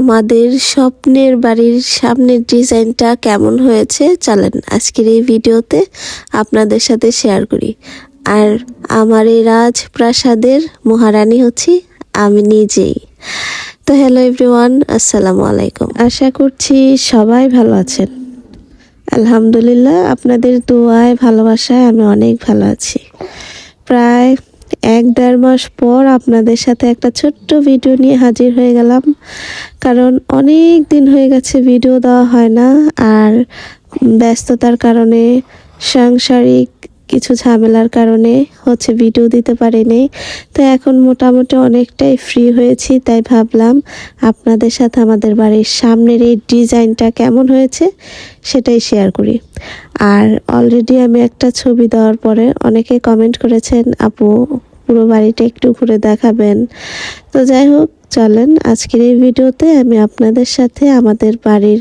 আমাদের স্বপ্নের বাড়ির সামনের ডিজাইনটা কেমন হয়েছে চলেন আজকের এই ভিডিওতে আপনাদের সাথে শেয়ার করি। আর আমার এই রাজপ্রাসাদের মহারানী হচ্ছি আমি নিজেই। তো হ্যালো এভরিওয়ান আসসালামু আলাইকুম। আশা করছি সবাই ভালো আছেন। আলহামদুলিল্লাহ, আপনাদের দোয়ায়, ভালোবাসায় আমি অনেক ভালো আছি। প্রায় এক দেড় মাস পর আপনাদের সাথে একটা ছোট্ট ভিডিও নিয়ে হাজির হয়ে গেলাম। কারণ অনেক দিন হয়ে গেছে ভিডিও দেওয়া হয় না, আর ব্যস্ততার কারণে সাংসারিক কিছু ঝামেলার কারণে হচ্ছে ভিডিও দিতে পারিনি। তো এখন মোটামুটি অনেকটাই ফ্রি হয়েছি, তাই ভাবলাম আপনাদের সাথে আমাদের বাড়ির সামনের এই ডিজাইনটা কেমন হয়েছে সেটাই শেয়ার করি। আর অলরেডি আমি একটা ছবি দেওয়ার পরে অনেকে কমেন্ট করেছেন, আপু পুরো বাড়িটা একটু ঘুরে দেখাবেন। তো যাই হোক, চলেন আজকের এই ভিডিওতে আমি আপনাদের সাথে আমাদের বাড়ির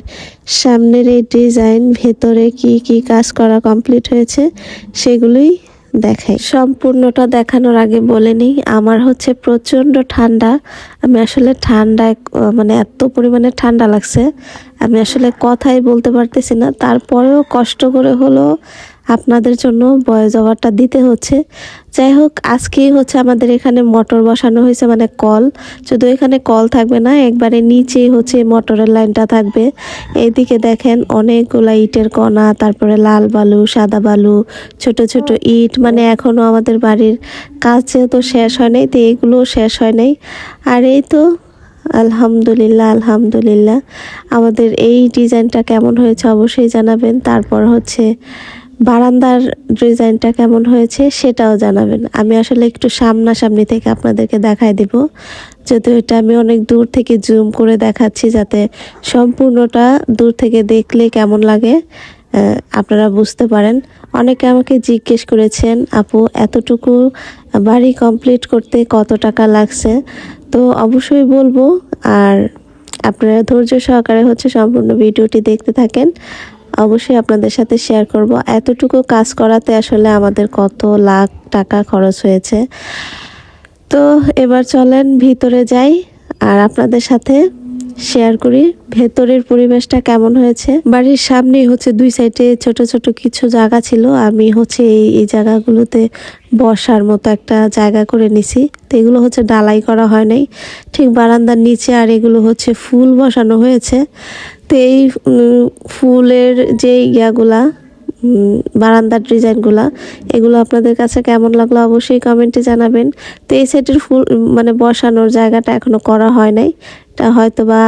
সামনের এই ডিজাইন ভেতরে কি কি কাজ করা কমপ্লিট হয়েছে সেগুলোই দেখাই। সম্পূর্ণটা দেখানোর আগে বলে নিই, আমার হচ্ছে প্রচণ্ড ঠান্ডা। আমি আসলে ঠান্ডায় মানে এত পরিমাণে ঠান্ডা লাগছে, আমি আসলে কথাই বলতে পারতেছি না। তারপরেও কষ্ট করে হলো আপনাদের জন্য বয়স ওভারটা দিতে হচ্ছে। যাই হোক, আজকেই হচ্ছে আমাদের এখানে মোটর বসানো হয়েছে মানে কল। শুধু এখানে কল থাকবে না, একবারে নিচেই হচ্ছে মোটরের লাইনটা থাকবে। এইদিকে দেখেন অনেকগুলা ইটের কণা, তারপরে লাল বালু, সাদা বালু, ছোট ছোট ইট মানে এখনও আমাদের বাড়ির কাজ যেহেতু শেষ হয় নাই, তো এইগুলোও শেষ হয় নাই। আর এই তো, আলহামদুলিল্লাহ আলহামদুলিল্লাহ। আমাদের এই ডিজাইনটা কেমন হয়েছে অবশ্যই জানাবেন। তারপর হচ্ছে বারান্দার ডিজাইনটা কেমন হয়েছে সেটাও জানাবেন। আমি আসলে একটু সামনাসামনি থেকে আপনাদেরকে দেখায় দিব। যদিও এটা আমি অনেক দূর থেকে জুম করে দেখাচ্ছি যাতে সম্পূর্ণটা দূর থেকে দেখলে কেমন লাগে আপনারা বুঝতে পারেন। অনেকে আমাকে জিজ্ঞেস করেছেন, আপু, এতটুকু বাড়ি কমপ্লিট করতে কত টাকা লাগছে? তো অবশ্যই বলব, আর আপনারা ধৈর্য সহকারে হচ্ছে সম্পূর্ণ ভিডিওটি দেখতে থাকেন। অবশ্যই আপনাদের সাথে শেয়ার করব। এতটুকু কাজ করাতে আসলে আমাদের কত লাখ টাকা খরচ হয়েছে। তো এবার চলেন ভিতরে যাই। আর আপনাদের সাথে শেয়ার করি। ভেতরের পরিবেশটা কেমন হয়েছে? বাড়ির সামনে হচ্ছে দুই সাইডে ছোট ছোট কিছু জায়গা ছিল। আমি হচ্ছে এই এই জায়গাগুলোতে বসার মতো একটা জায়গা করে নিছি। তো এগুলো হচ্ছে ডালাই করা হয় নাই। ঠিক বারান্দার নিচে আর এগুলো হচ্ছে ফুল বসানো হয়েছে। তো এই ফুলের যে ইয়াগুলা বারান্দার ডিজাইনগুলা, এগুলো আপনাদের কাছে কেমন লাগল অবশ্যই কমেন্টে জানাবেন। তো এই সেটের ফুল মানে বসানোর জায়গাটা এখনও করা হয় নাই, এটা হয়তো বা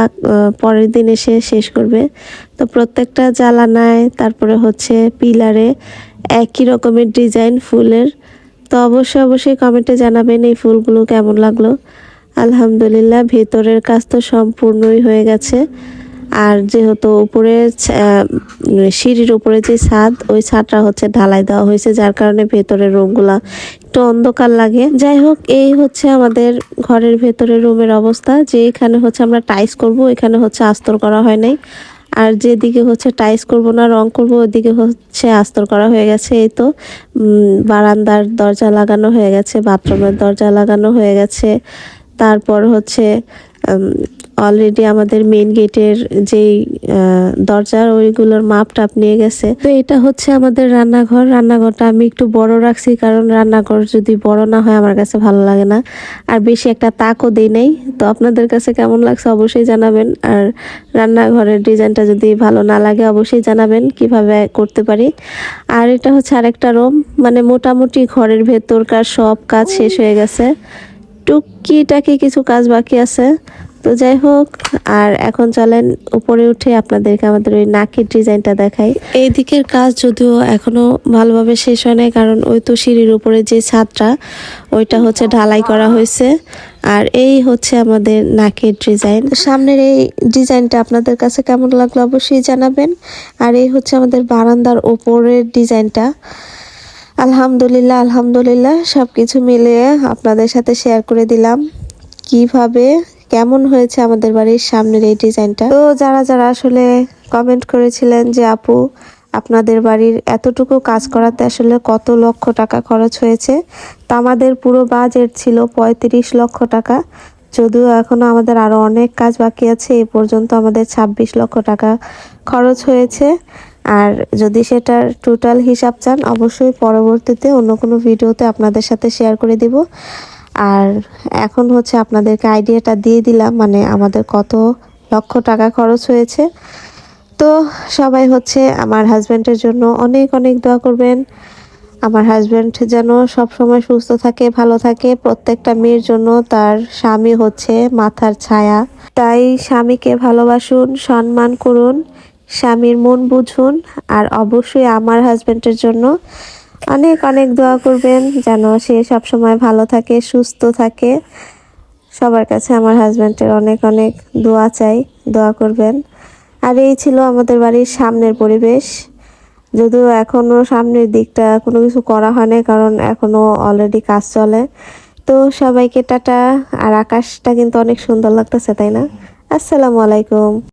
পরের দিন এসে শেষ করবে। তো প্রত্যেকটা জ্বালানায়, তারপরে হচ্ছে পিলারে একই রকমের ডিজাইন ফুলের। তো অবশ্যই অবশ্যই কমেন্টে জানাবেন এই ফুলগুলো কেমন লাগল। আলহামদুলিল্লাহ, ভেতরের কাজ তো সম্পূর্ণই হয়ে গেছে। আর যেহেতু উপরে সিঁড়ির উপরে যে ছাদ, ওই ছাদটা হচ্ছে ঢালাই দেওয়া হয়েছে, যার কারণে ভেতরের রুমগুলা একটু অন্ধকার লাগে। যাই হোক, এই হচ্ছে আমাদের ঘরের ভেতরের রুমের অবস্থা। যে এখানে হচ্ছে আমরা টাইস করব, এখানে হচ্ছে আস্তর করা হয় নাই। আর যেদিকে হচ্ছে টাইস করব না, রং করব ওদিকে হচ্ছে আস্তর করা হয়ে গেছে। এই তো বারান্দার দরজা লাগানো হয়ে গেছে, বাথরুমের দরজা লাগানো হয়ে গেছে। তারপর হচ্ছে অলরেডি আমাদের মেন গেটের যেই দরজার ওইগুলোর মাপ টাপ নিয়ে গেছে। তো এটা হচ্ছে আমাদের রান্নাঘর। রান্নাঘরটা আমি একটু বড় রাখছি কারণ রান্নাঘর যদি বড় না হয় আমার কাছে ভালো লাগে না। আর বেশি একটা তাকও দেই নাই। তো আপনাদের কাছে কেমন লাগছে অবশ্যই জানাবেন। আর রান্নাঘরের ডিজাইনটা যদি ভালো না লাগে অবশ্যই জানাবেন কীভাবে করতে পারি। আর এটা হচ্ছে আরেকটা রুম। মানে মোটামুটি ঘরের ভেতরকার সব কাজ শেষ হয়ে গেছে। টুকিটাকি কিছু কাজ বাকি আছে। তো যাই হোক, আর এখন চলেন উপরে উঠে আপনাদেরকে আমাদের ওই নাকের ডিজাইনটা দেখাই। এই দিকের কাজ যদিও এখনও ভালোভাবে শেষ হয় নাই, কারণ ওই তো সিঁড়ির উপরে যে ছাদটা, ওইটা হচ্ছে ঢালাই করা হয়েছে। আর এই হচ্ছে আমাদের নাকের ডিজাইন। সামনের এই ডিজাইনটা আপনাদের কাছে কেমন লাগল অবশ্যই জানাবেন। আর এই হচ্ছে আমাদের বারান্দার ওপরের ডিজাইনটা। আলহামদুলিল্লাহ আলহামদুলিল্লাহ সব কিছু মিলিয়ে আপনাদের সাথে শেয়ার করে দিলাম। কীভাবে কেমন হয়েছে আমাদের বাড়ির সামনের এই ডিজাইনটা? তো যারা যারা আসলে কমেন্ট করেছিলেন যে, আপু, আপনাদের বাড়ির এতটুকু কাজ করাতে আসলে কত লক্ষ টাকা খরচ হয়েছে? তা আমাদের পুরো বাজেট ছিল পঁয়ত্রিশ লক্ষ টাকা। যদিও এখনও আমাদের আরও অনেক কাজ বাকি আছে, এ পর্যন্ত আমাদের ছাব্বিশ লক্ষ টাকা খরচ হয়েছে। আর যদি সেটার টোটাল হিসাব চান, অবশ্যই পরবর্তীতে অন্য কোনো ভিডিওতে আপনাদের সাথে শেয়ার করে দিব। আর এখন হচ্ছে আপনাদেরকে আইডিয়াটা দিয়ে দিলাম মানে আমাদের কত লক্ষ টাকা খরচ হয়েছে। তো সবাই হচ্ছে আমার হাজব্যান্ডের জন্য অনেক অনেক দোয়া করবেন। আমার হাজব্যান্ড যেন সব সময় সুস্থ থাকে, ভালো থাকে। প্রত্যেকটা মেয়ের জন্য তার স্বামী হচ্ছে মাথার ছায়া। তাই স্বামীকে ভালোবাসুন, সম্মান করুন, স্বামীর মন বুঝুন। আর অবশ্যই আমার হাজব্যান্ডের জন্য অনেক অনেক দোয়া করবেন যেন সে সব সময় ভালো থাকে, সুস্থ থাকে। সবার কাছে আমার হাজব্যান্ডের অনেক অনেক দোয়া চাই, দোয়া করবেন। আর এই ছিল আমাদের বাড়ির সামনের পরিবেশ। যদিও এখনও সামনের দিকটা কোনো কিছু করা হয় না কারণ এখনও অলরেডি কাজ চলে। তো সবাইকে টাটা। আর আকাশটা কিন্তু অনেক সুন্দর লাগতেছে, তাই না? আসসালামু আলাইকুম।